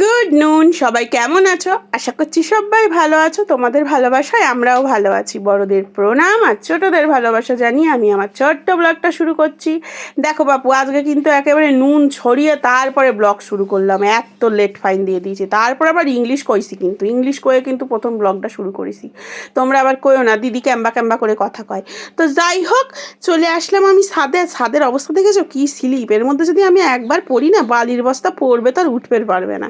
Good নুন, সবাই কেমন আছো? আশা করছি সবাই ভালো আছো। তোমাদের ভালোবাসায় আমরাও ভালো আছি। বড়দের প্রণাম আর ছোটদের ভালোবাসা জানিয়ে আমি আমার ছোট্ট ব্লগটা শুরু করছি। দেখো বাপু, আজকে কিন্তু একেবারে নুন ছড়িয়ে তারপরে ব্লগ শুরু করলাম। এত লেট ফাইন দিয়ে দিয়েছি। তারপর আবার ইংলিশ কইছি কিন্তু। ইংলিশ কয়ে কিন্তু প্রথম ব্লগটা শুরু করেছি। তোমরা আবার কইও না, দিদি ক্যাম্বা ক্যাম্বা করে কথা কয়। তো যাই হোক, চলে আসলাম আমি ছাদে। ছাদের অবস্থা দেখেছ? কি স্লিপ। এর মধ্যে যদি আমি একবার পড়ি না, বালির বস্তা পড়বে তার উঠবে পারবে না।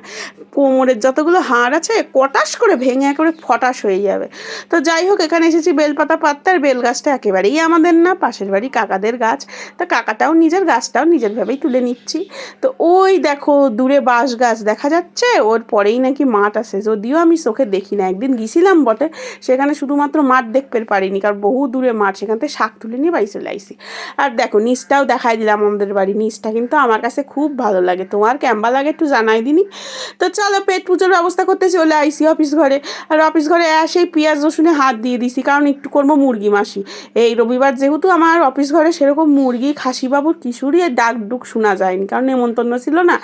কোমরের যতগুলো হাড় আছে কটাস করে ভেঙে একেবারে ফটাস হয়ে যাবে। তো যাই হোক, এখানে এসেছি বেলপাতা পাত্তা, আর বেল গাছটা একেবারেই আমাদের না, পাশের বাড়ি কাকাদের গাছ। তা কাকাটাও নিজের গাছটাও নিজের ভাবেই তুলে নিচ্ছি। তো ওই দেখো, দূরে বাঁশ গাছ দেখা যাচ্ছে, ওর পরেই নাকি মাঠ আছে। যদিও আমি চোখে দেখি না, একদিন গেছিলাম বটে, সেখানে শুধুমাত্র মাঠ দেখতে পারিনি, কারণ বহু দূরে মাঠ, সেখান থেকে শাক তুলে নিয়ে বাড়ি চলে আইসি। আর দেখো, নিচটাও দেখাই দিলাম আমাদের বাড়ি, নিচটা কিন্তু আমার কাছে খুব ভালো লাগে। তোমার কেমবা লাগে একটু জানাই দিনি? তো চলো পেট পুজোর ব্যবস্থা করতে চলে আইসি অফিস ঘরে। আর অফিস ঘরে এসেই পেঁয়াজ রসুনে হাত দিয়ে দিছি, কারণ একটু করব মুরগি মাসি। এই রবিবার যেহেতু আমার অফিস ঘরে সেরকম মুরগি খাসি বাবুর কিশোরী আর ডাক ডুক শোনা যায়নি, কারণ নেমন্তন্ন ছিল না।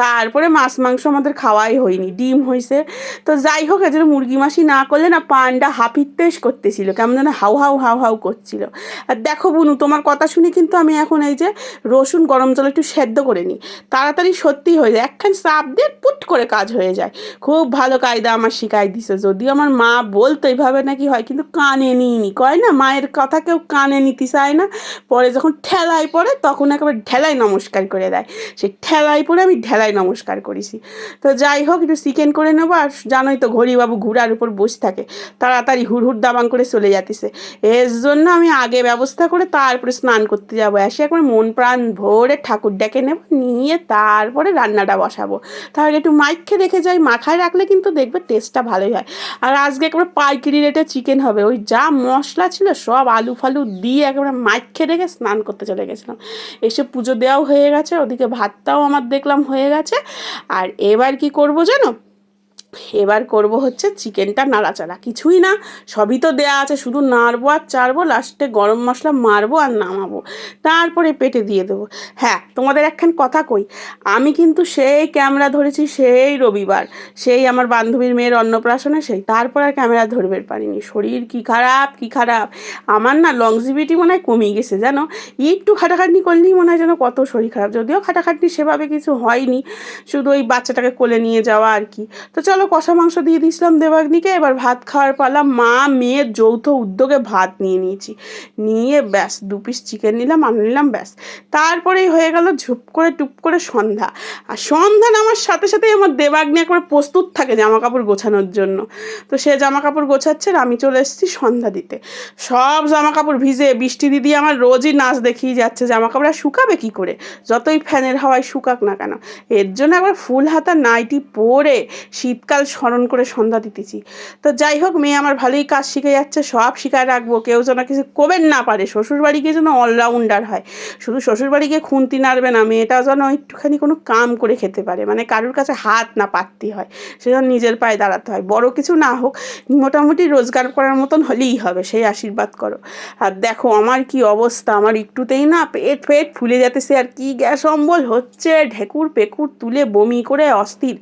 তারপরে মাছ, মাংস আমাদের খাওয়াই হয়নি, ডিম হয়েছে তো যাই হোক এজন্য মুরগি মাসি না করলে না পান্ডা হাপিত্তেশ করতেছিল, কেমন যেন হাউ হাউ হাউ হাউ করছিল। আর দেখো বুনু, তোমার কথা শুনে কিন্তু আমি এখন এই যে রসুন গরম জল একটু সেদ্ধ করে নিই। তাড়াতাড়ি সত্যি হয়ে যায়, একখান চাপ দিয়ে পুট করে কাজ হয়ে যায়। খুব ভালো কায়দা আমার শিখাই দিছে। যদিও আমার মা বলতো এইভাবে নাকি হয়, কিন্তু কানে নিইনি। কয় না, মায়ের কথা কেউ কানে নিতে চায় না। পরে যখন ঠেলায় পড়ে, তখন একেবারে ঢেলায় নমস্কার করে দেয়। সেই ঠেলায় পড়ে আমি ঢেলায় নমস্কার করেছি। তো যাই হোক, একটু চিকেন করে নেব। আর জানোই তো ঘড়িবাবু ঘুরার উপর বসে থাকে। তাড়াতাড়ি হুড় হুড় দাবাং করে চলে যাতেছে এর জন্য আমি আগে ব্যবস্থা করে তারপরে স্নান করতে যাব। এসে একবার মন প্রাণ ভরে ঠাকুর ডেকে নেব। নিয়ে তারপরে রান্নাটা বসাবো। তাহলে একটু মাইকে রেখে যাই, মাখায় রাখলে কিন্তু দেখবে টেস্টটা ভালোই হয়। আর আজকে একেবারে পাইকারি রেটে চিকেন হবে। ওই যা মশলা ছিল সব আলু ফালু দিয়ে একেবারে মাইককে রেখে স্নান করতে চলে গেছিলাম। এসে পুজো দেওয়াও হয়ে গেছে, ওদিকে ভাতটাও আমার দেখলাম হয়ে গেছে। আর এবার কি করব জানো? এবার করব হচ্ছে চিকেনটা নাড়াচাড়া। কিছুই না, সবই তো দেয়া আছে, শুধু নাড়বো আর চাড়বো, লাস্টে গরম মশলা মারবো আর নামাবো। তারপরে পেটে দিয়ে দেবো। হ্যাঁ তোমাদের একখান কথা কই, আমি কিন্তু সেই ক্যামেরা ধরেছি সেই রবিবার, সেই আমার বান্ধবীর মেয়ের অন্নপ্রাশনে সেই, তারপর আর ক্যামেরা ধরবে পারিনি। শরীর কি খারাপ কি খারাপ? আমার না লংজিভিটি মনে হয় কমিয়ে গেছে, জানো? একটু খাটাখাটনি করলেই মনে হয় যেন কত শরীর খারাপ, যদিও খাটাখাটনি সেভাবে কিছু হয়নি, শুধু ওই বাচ্চাটাকে কোলে নিয়ে যাওয়া আর কি। তো চলো কষা মাংস দিয়ে দিয়েছিলাম দেবাগ্নিকে, এবার ভাত খাওয়ার পালা মা মেয়ের যৌথ উদ্যোগে ভাত নিয়ে নিয়েছি। নিয়ে ব্যাস, দু পিস চিকেন নিলাম আমি নিলাম, ব্যাস। তারপরেই হয়ে গেল ঝুপ করে টুপ করে সন্ধ্যা। আর সন্ধ্যা নামার সাথে সাথেই আমার দেবাগ্নি একবার প্রস্তুত থাকে জামা কাপড় গোছানোর জন্য। তো সে জামা কাপড় গোছাচ্ছে আর আমি চলে এসেছি সন্ধ্যা দিতে। সব জামা কাপড় ভিজে, বৃষ্টি দিদি আমার রোজই নাচ দেখিয়ে যাচ্ছে জামা কাপড় আর শুকাবে কী করে? যতই ফ্যানের হাওয়ায় শুকাক না কেন, এর জন্য একবার ফুল হাতা নাইটি পরে শীতকাল স্মরণ করে সন্ধ্যা দিতেছি। তো যাই হোক, মেয়ে আমার ভালোই কাজ শিখে যাচ্ছে, সব শিখায় রাখব। কেউ যেন কিছু করবেন না পারে, শ্বশুরবাড়ি গিয়ে যেন অলরাউন্ডার হয়। শুধু শ্বশুরবাড়ি গিয়ে খুন্তি নাড়বে না, মেয়েটা যেন একটুখানি কোনো কাম করে খেতে পারে। মানে কারোর কাছে হাত না পাততে হয়, সে যেন নিজের পায়ে দাঁড়াতে হয়। বড় কিছু না হোক, মোটামুটি রোজগার করার মতন হলেই হবে, সেই আশীর্বাদ করো। আর দেখো, আমার কি অবস্থা, আমার একটুতেই না পেট ফেট ফুলে যাতেছে আর কি গ্যাস অম্বল হচ্ছে, ঢেকুর পেকুর তুলে বমি করে অস্থির।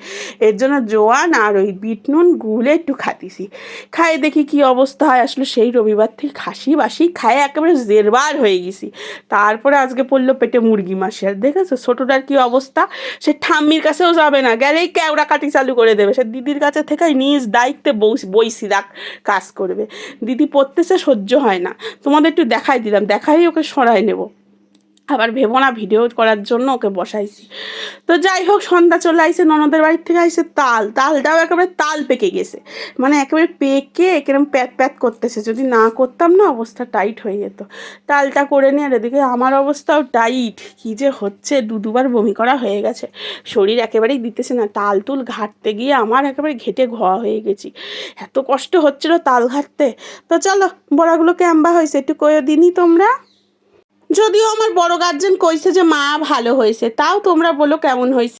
এর জন্য জোয়ান আর ওই বিট নুন গুলে একটু খাতিছি খাই দেখি কি অবস্থা হয়। আসলে সেই রবিবার থেকে খাসি বাসি খায় একেবারে জেরবার হয়ে গেছি। তারপরে আজকে পড়ল পেটে মুরগি মাসি। আর দেখেছ ছোটোটার কি অবস্থা? সে ঠাম্মির কাছেও যাবে না। গেলেই ক্যাওড়া কাটি চালু করে দেবে। সে দিদির কাছে থেকে নিজ দায়িত্বে বই- বইসি রাখ, কাজ করবে। দিদি পড়তেছে সহ্য হয় না। তোমাদের একটু দেখাই দিলাম। দেখাই ওকে সরাই নেব। আবার ভেবো না, ভিডিও করার জন্য ওকে বসাইছি। তো যাই হোক, সন্ধ্যা চলে আইসে ননদের বাড়ির থেকে আইসে তাল। তালটাও একেবারে তাল পেকে গেছে। মানে একেবারে পেকে, একেরম প্যাত প্যাত করতেছে। যদি না করতাম না, অবস্থা টাইট হয়ে যেত। তালটা করে নিয়ে আর এদিকে আমার অবস্থাও টাইট। কী যে হচ্ছে, দু দুবার বমি করা হয়ে গেছে। শরীর একেবারেই দিতেছে না। তাল তুল ঘাটতে গিয়ে আমার একেবারে ঘেটে ঘোয়া হয়ে গেছি। এত কষ্ট হচ্ছিল তাল ঘাটতে। তো চলো, বড়াগুলোকে আম্বা হয়েছে, একটু কয়ে দিনই তোমরা? যদিও আমার বড় গার্জেন কইছে যে মা ভালো হয়েছে। তাও তোমরা বলো কেমন হয়েছে।